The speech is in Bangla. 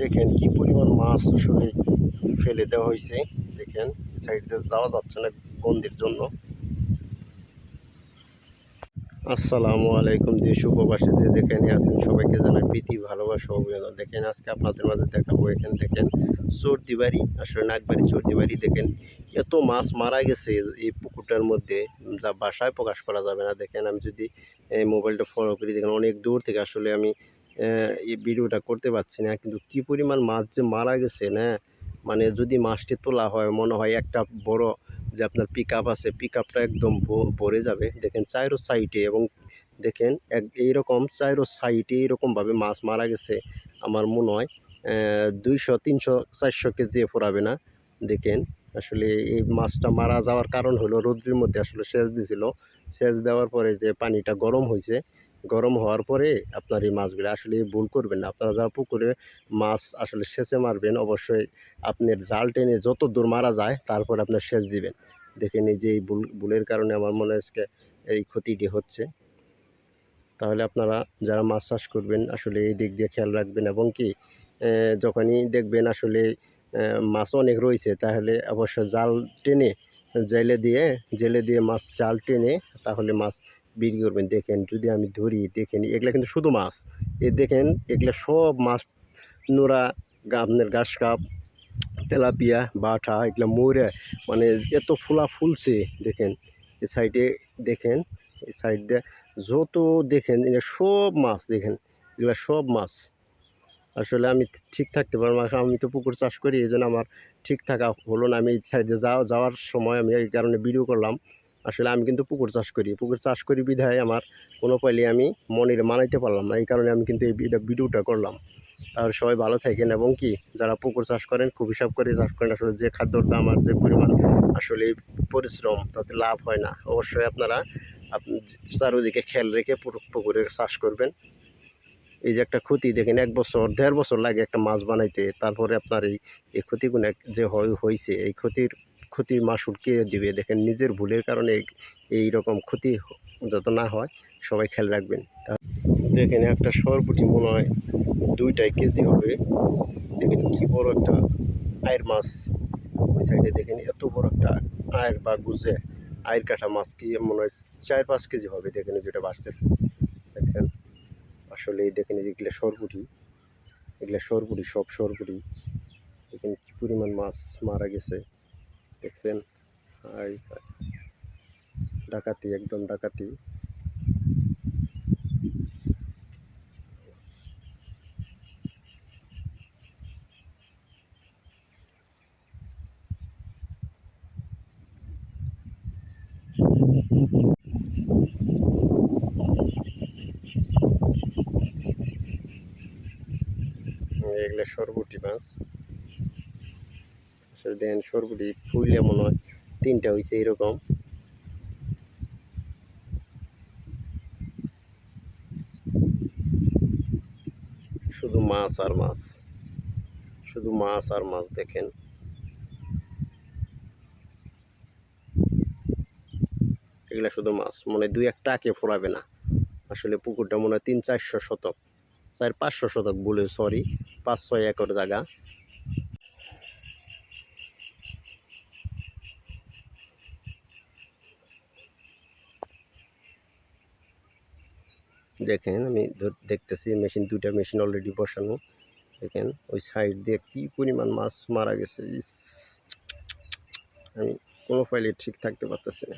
দেখেন কি পরিমাণ মাছ আসলে ফেলে দেওয়া হয়েছে। দেখেন সাইড দিয়ে যাওয়া যাচ্ছে না বন্দির জন্য। আসসালামু আলাইকুম দেশ উপবাসী যে যেখানে আছেন সবাইকে জানাই প্রীতি, ভালোবাসা, অভিনন্দন। দেখেন, আজকে আপনাদের মাঝে দেখাবো এখানে, দেখেন চর্দি বাড়ি আসলে নাকবাড়ি চর্দি বাড়ি দেখেন, এত মাছ মারা গেছে এই পুকুরটার মধ্যে, যা বাসায় প্রকাশ করা যাবে না। দেখেন, আমি যদি এই মোবাইলটা ফলো করি, দেখেন, অনেক দূর থেকে আসলে আমি ভিডিওটা করতে পারছি না। কিন্তু কি পরিমাণ মাছ যে মারা গেছে, না? মানে যদি মাছটি তোলা হয়, মনে হয় একটা বড় যে আপনার পিক আছে পিক একদম ভরে যাবে। দেখেন চাইরো সাইডে এবং দেখেন এক, এইরকম চাইরো সাইডে এইরকমভাবে মাছ মারা গেছে আমার মনে হয় দুইশো, তিনশো, চারশো কেজি ফোরাবে না। দেখেন আসলে এই মাছটা মারা যাওয়ার কারণ হলো রৌদ্রের মধ্যে আসলে সেচ দিছিল। সেচ দেওয়ার পরে যে পানিটা গরম হয়েছে গরম হওয়ার পরে আপনার এই মাছগুলো আসলে ভুল করবেন না। আপনারা যারা পুকুরে মাছ আসলে সেচে মারবেন, অবশ্যই আপনার জাল টেনে যত দূর মারা যায়, তারপর আপনার সেচ দিবেন। দেখেন এই যে এই ভুল, ভুলের কারণে আমার মনে হয় এই ক্ষতিটি হচ্ছে। তাহলে আপনারা যারা মাছ চাষ করবেন, আসলে এই দিক দিয়ে খেয়াল রাখবেন এবং কি যখনই দেখবেন আসলে মাছ অনেক রয়েছে, তাহলে অবশ্যই জাল টেনে, জেলে দিয়ে জেলে দিয়ে মাছ জাল টেনে, তাহলে মাছ বিক্রি করবেন, দেখেন যদি আমি ধরি, দেখেন এগুলা কিন্তু শুধু মাছ। এ দেখেন, এগুলা সব মাছ নোরা আপনার ঘাস কাপ, তেলাপিয়া, বাটা, এগুলা মরে মানে এত ফুলা ফুলছে, দেখেন। এ সাইডে দেখেন এই সাইড দিয়ে যত দেখেন এটা সব মাছ, দেখেন, এগুলা সব মাছ। আসলে আমি ঠিক থাকতে পারব আমি তো পুকুর চাষ করি এই জন্য আমার ঠিক থাকা হলো না। আমি এই সাইডে যাওয়া, যাওয়ার সময় আমি এই কারণে ভিডিও করলাম। আসলে আমি কিন্তু পুকুর চাষ করি। পুকুর চাষ করি বিধায় আমার কোনো পাইলে আমি মনের মানাইতে পারলাম না, এই কারণে আমি কিন্তু এই ভিডিও- ভিডিওটা করলাম। আর সবাই ভালো থাকেন এবং কি, যারা পুকুর চাষ করেন খুব হিসাব করে চাষ করেন, আসলে যে খাদ্যর দাম আর যে পরিমাণ, আসলে পরিশ্রম তাতে লাভ হয় না। অবশ্যই আপনারা আপনি চারোদিকে খেয়াল রেখে পুকুরে চাষ করবেন। এই যে একটা ক্ষতি, দেখেন এক বছর, দেড় বছর লাগে একটা মাছ বানাইতে, তারপরে আপনার এই ক্ষতিগুলো যে হয়- হয়েছে এই ক্ষতির ক্ষতির মাসুল কে দিবে। দেখেন, নিজের ভুলের কারণে এই- রকম ক্ষতি যত না হয়, সবাই খেয়াল রাখবেন। তা- দেখেন, একটা সরপুটি মনে হয় দুইটাই কেজি হবে। দেখেন, কি বড় একটা আয়ের মাছ। ওই সাইডে দেখেন, এত বড় একটা আয়ের বা গুজে, আয়ের কাটা মাছ কি মনে হয় চার পাঁচ কেজি হবে দেখেন, যেটা বাঁচতেছে। দেখছেন? আসলে দেখেন যেগুলো সরপুটি, এগুলো সরপুটি, সব সরপুটি। দেখেন, কী পরিমাণ মাছ মারা গেছে। দেখছেন? হাই। ডাকাতি একদম ডাকাতি। এগুলো সরপুটি মাছ। আসলে দেখেন সরপুটি ফুললে মনে হয়, তিনটা হয়েছে এরকম। শুধু মাছ আর মাছ। শুধু মাছ আর মাছ দেখেন। এগুলা শুধু মাছ, মনে দুই একটা আঁকে ফোরাবে না। আসলে পুকুরটা মনে হয় তিন চারশো শতক, চার পাঁচশো শতক বলে সরি পাঁচ ছয় একর জায়গা। দেখেন, আমি দেখতেছি মেশিন দুইটা মেশিন অলরেডি বসানো। দেখেন, ওই সাইড দিয়ে কি পরিমাণ মাছ মারা গেছে আমি কোনো ফাইলে ঠিক থাকতে পারতেছি না।